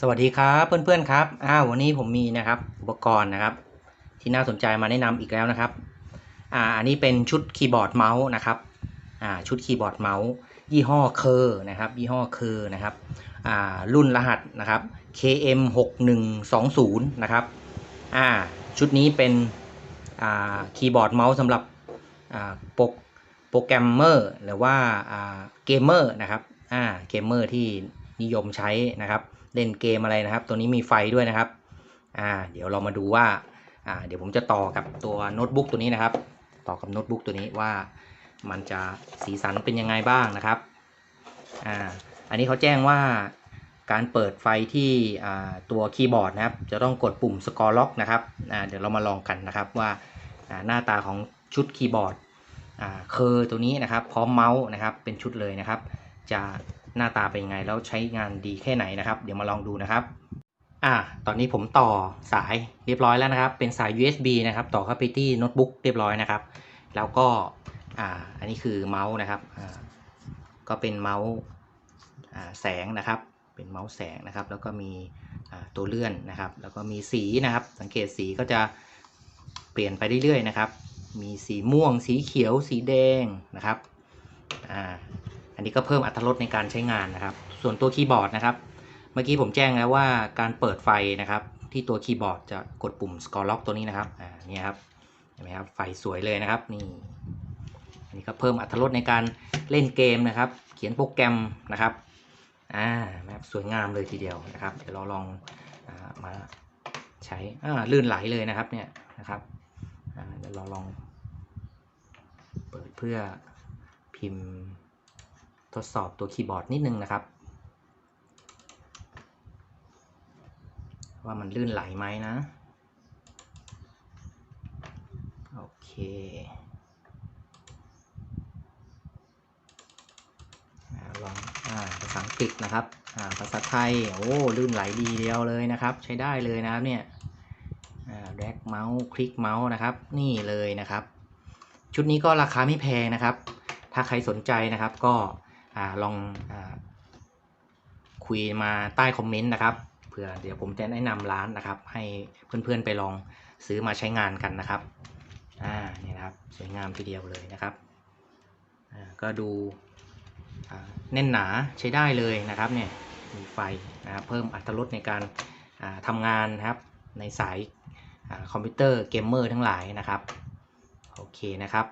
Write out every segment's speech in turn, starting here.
สวัสดีครับเพื่อนๆครับอ้าววันนี้ผมมีนะครับอุปกรณ์นะครับ ที่น่าสนใจมาแนะนำอีกแล้วนะครับอ่าอันนี้เป็นชุดคีย์บอร์ดเมาส์นะครับอ่าชุดคีย์บอร์ดเมาส์ยี่ห้อเคอร์นะครับยี่ห้อเคอร์นะครับอ่ารุ่นรหัสนะครับ KM 6 1 2 0นะครับอ่าชุดนี้เป็นอ่าคีย์บอร์ดเมาส์สำหรับอ่าโปรโปรแกรมเมอร์หรือว่าอ่าเกมเมอร์นะครับอ่าเกมเมอร์ที่ นิยมใช้นะครับ เล่นเกมอะไรนะครับ ตัวนี้มีไฟด้วยนะครับอ่าเดี๋ยวเรามาดูว่าอ่าเดี๋ยวผมจะต่อกับตัวโน้ตบุ๊กตัวนี้นะครับ ต่อกับโน้ตบุ๊กตัวนี้ว่ามันจะสีสันเป็นยังไงบ้างนะครับอ่าอันนี้เขาแจ้งว่าการเปิดไฟที่อ่าตัวคีย์บอร์ดนะครับ จะต้องกดปุ่ม Score Lock นะครับอ่าเดี๋ยวเรามาลองกันนะครับว่าหน้าตาของชุดคีย์บอร์ดอ่าเคอร์ตัวนี้นะครับ พร้อมเมาส์นะครับเป็นชุดเลยนะครับ จะ หน้าตาเป็นยังไงแล้วใช้งานดีแค่ไหนนะครับ เดี๋ยวมาลองดูนะครับอ่าตอนนี้ผมต่อสายเรียบร้อยแล้วนะครับ เป็นสาย USB นะครับ ต่อเข้าไปที่โน้ตบุ๊กเรียบร้อยนะครับ แล้วก็อ่าอันนี้คือเมาส์นะครับอ่าก็เป็นเมาส์อ่าแสงนะครับ เป็นเมาส์แสงนะครับ แล้วก็มีอ่าตัวเลื่อนนะครับ แล้วก็มีสีนะครับ สังเกตสีก็จะเปลี่ยนไปเรื่อยๆนะครับ มีสีม่วง สีเขียว สีแดงนะครับ อ่า อันนี้ก็เพิ่มอรรถรสในการใช้งานนะครับ ส่วนตัวคีย์บอร์ดนะครับ เมื่อกี้ผมแจ้งแล้วว่าการเปิดไฟนะครับ ที่ตัวคีย์บอร์ดจะกดปุ่ม Score Lock ตัวนี้นะครับอ่าเนี่ยครับเห็นไหมครับไฟสวยเลยนะครับนี่อันนี้ก็เพิ่มอรรถรสในการเล่นเกมนะครับ เขียนโปรแกรมนะครับอ่าแบบสวยงามเลยทีเดียวนะครับ เดี๋ยวเราลองอามาใช้อ่าลื่นไหลเลยนะครับเนี่ยนะครับอ่าเดี๋ยวเราลองเปิดเพื่อพิมพ์ ทดสอบตัวคีย์บอร์ดนิดนึงนะครับ ว่ามันลื่นไหลไหมนะ โอเคอลองอ่าภาษาอังกฤษนะครับอ่าภาษาไทย โอ้ลื่นไหลดีเดียวเลยนะครับ ใช้ได้เลยนะครับเนี่ยอ่าแรกเมาส์คลิกเมาส์นะครับ นี่เลยนะครับ ชุดนี้ก็ราคาไม่แพงนะครับ ถ้าใครสนใจนะครับก็ อลองอคุยมาใต้คอมเมนต์นะครับเผื่อเดี๋ยวผมจะแนะนำร้านนะครับ ให้เพื่อนๆไปลองซื้อมาใช้งานกันนะครับอ่านี่นะครับสวยงามทีเดียวเลยนะครับอ่าก็ดูแน่นหนาใช้ได้เลยนะครับเนี่ยมีไฟนะครับเพิ่มอรรถรสในการทำงานนะครับในสายอคอมพิวเตอร์เกมเมอร์ทั้งหลายนะครับ โอเคนะครับ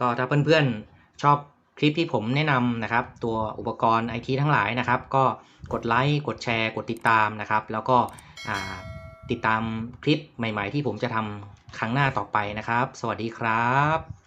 ก็ถ้าเพื่อนๆชอบ คลิปที่ผมแนะนำนะครับ ตัวอุปกรณ์ไอทีทั้งหลายนะครับ ก็กดไลค์กดแชร์กดติดตามนะครับ แล้วก็ติดตามคลิปใหม่ ๆ ที่ผมจะทำครั้งหน้าต่อไปนะครับ สวัสดีครับ